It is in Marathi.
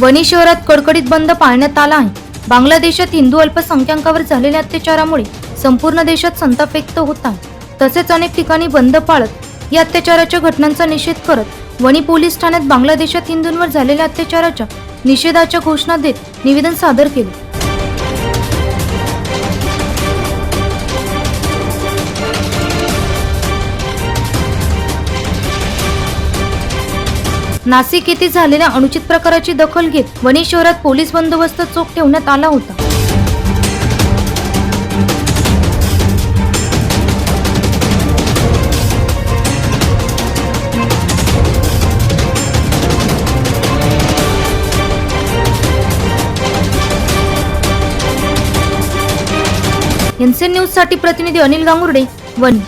वणी शहरात कडकडीत बंद पाळण्यात आला आहे. बांगलादेशात हिंदू अल्पसंख्याकांवर झालेल्या अत्याचारामुळे संपूर्ण देशात संताप व्यक्त होत आहे. तसेच अनेक ठिकाणी बंद पाळत या अत्याचाराच्या घटनांचा निषेध करत वणी पोलीस ठाण्यात बांगलादेशात हिंदूंवर झालेल्या अत्याचाराच्या निषेधाच्या घोषणा देत निवेदन सादर केले. नाशिक येथे झालेल्या अनुचित प्रकाराची दखल घेत वणी शहरात पोलीस बंदोबस्त चोख ठेवण्यात आला होता. एनसीएन न्यूजसाठी प्रतिनिधी अनिल गांगुर्डे वणी.